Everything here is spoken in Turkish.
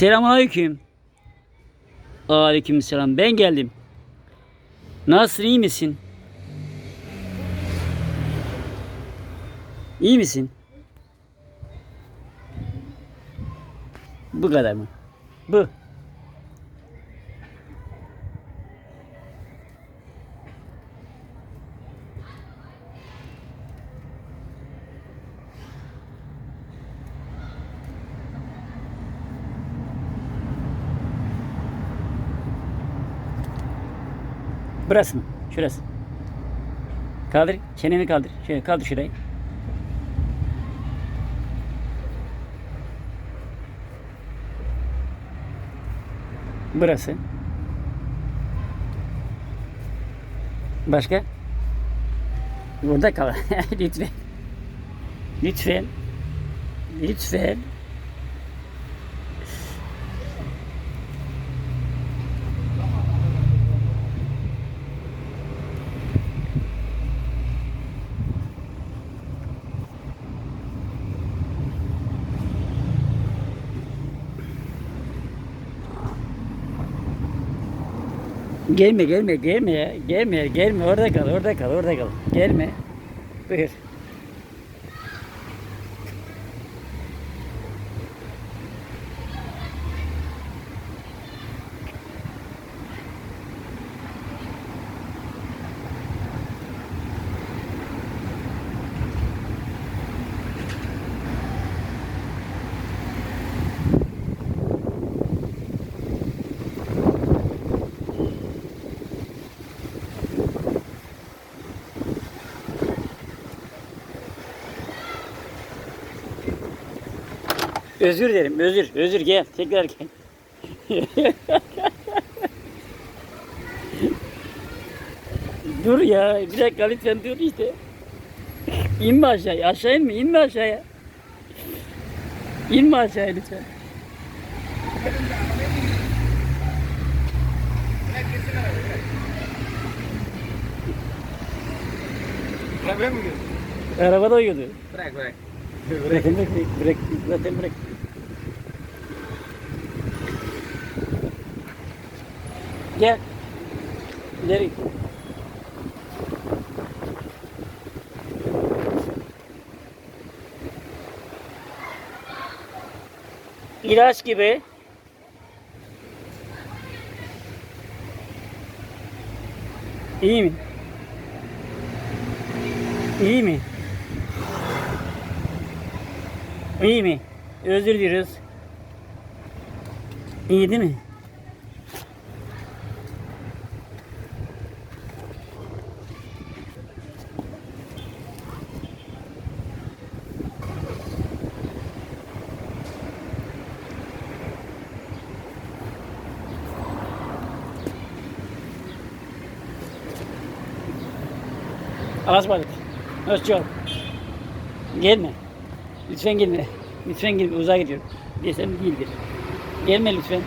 Selamünaleyküm. Aleykümselam. Ben geldim. Nasılsın? iyi misin? İyi misin? Bu kadar mı? Bu. Burası mı? Şurası. Kaldır. Çeneni kaldır. Şöyle kaldır şurayı. Burası. Başka? Burada kal. Lütfen. Lütfen. Lütfen. Gelme gelme gelme ya. Gelme gelme orada kal orada kal orada kal. Gelme. Buyur. Özür dilerim özür özür gel tekrar gel. dur ya bir dakika lütfen dur işte. İnme aşağıya aşağı inme inme aşağıya. İnme aşağıya lütfen. Arabada uyuyordu. Bırak bırak. Bırak bırak bırak zaten bırak. Gel. İleri. İlaç gibi. İyi mi? İyi mi? İyi mi? Özür diliyoruz. İyi değil mi? Açmadık. Hoşça ol. Gelme. Lütfen gelme. Lütfen gelme. Uzağa gidiyorum. Desem değildir. Gelme lütfen.